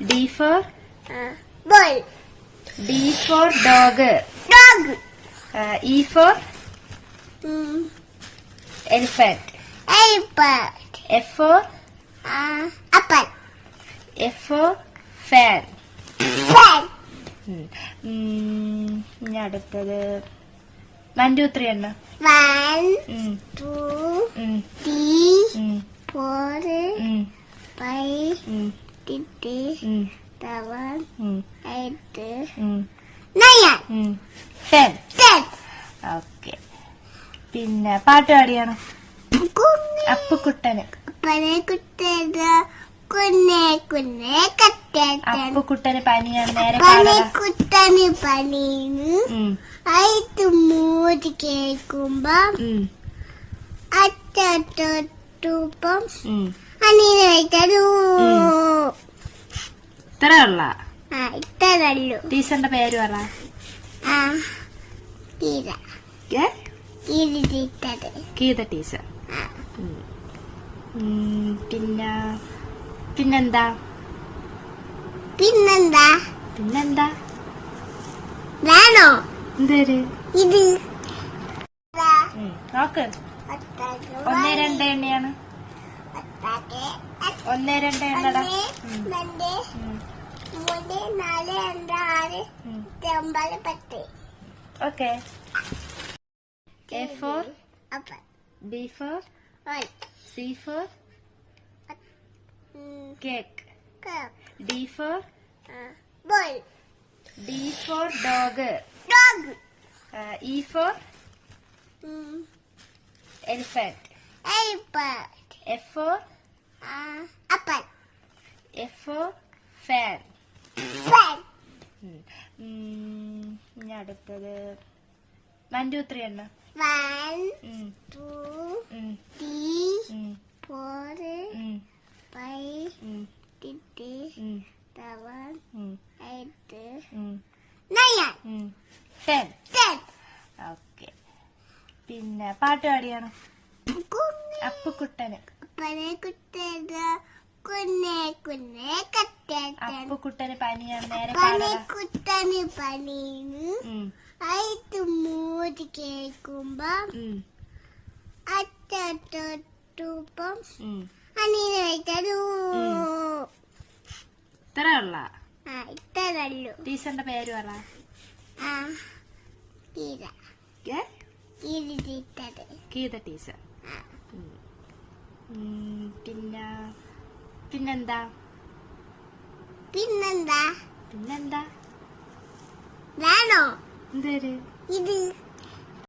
D for uh, ball, D for dog. dog, Uh, E for mm, elephant. elephant, F for uh, apple, F for fan. fan, Mm. ഇനി അടുത്തത് one two three എണ്ണ one, two two, four three, ten. Okay. പിന്നെ പാട്ട് പാടിയാണ്? അപ്പുക്കുട്ടന്. അപ്പുക്കുട്ടന് പനിയാണ്. നേരെ പനെ പാടടാ കുത്തന് പനീന്ന് അയത്ത് മൂടി കേൾക്കുമ്പോ അറ്റൂപ്പം ഉം. ആ ഇത്രല്ലോ ടീച്ചറിന്റെ പേര് പറ. ഗീത ടീച്ചർ. പിന്നെ പിന്നെന്താ? പിന്നെന്താ? പിന്നെന്താ? വേണോ? എന്തേര്? ഇത് നോക്ക്. ഒന്ന് രണ്ട് എണ്ണയാണ്. ഒന്ന് രണ്ട് എണ്ണടാ. മൂന്ന് നാല് രണ്ട് ആറ്. ഒമ്പത് പത്ത്. ഓക്കെ എ ഫോർ അപ്പം. B for C for cake D for ball D for dog dog E for elephant elephant F for അപ്പൻ എഫ് ഫോർ ഫാൻ ഇനി അടുത്തത്. വൺ ടു ത്രീ എണ്ണ. വൺ ഉം, ടു ഉം, ത്രീ ഉം, ഫോർ ഉം, five ഉം, six seven eight nine ten ten okay പിന്നെ പാട്ട് പാടിയാണ്? അപ്പുക്കുട്ടന്. കുട്ടനെ കുട്ടനെ കുന്നെ കുന്നെ കത്തേട്ടൻ അപ്പുക്കുട്ടന് പനിയാണ് നേരെ പനെ പനിന്ന് അയത്ത് മൂടി കേൾക്കുമ്പോ. അനീന ഇത്ര ഉള്ള? ടീച്ചറിന്റെ പേര് പറ? ഗീത ടീച്ചർ. പിന്നെ പിന്നെന്താ? പിന്നെന്താ? പിന്നെന്താ? വേണോ എന്തേര്? ഇത്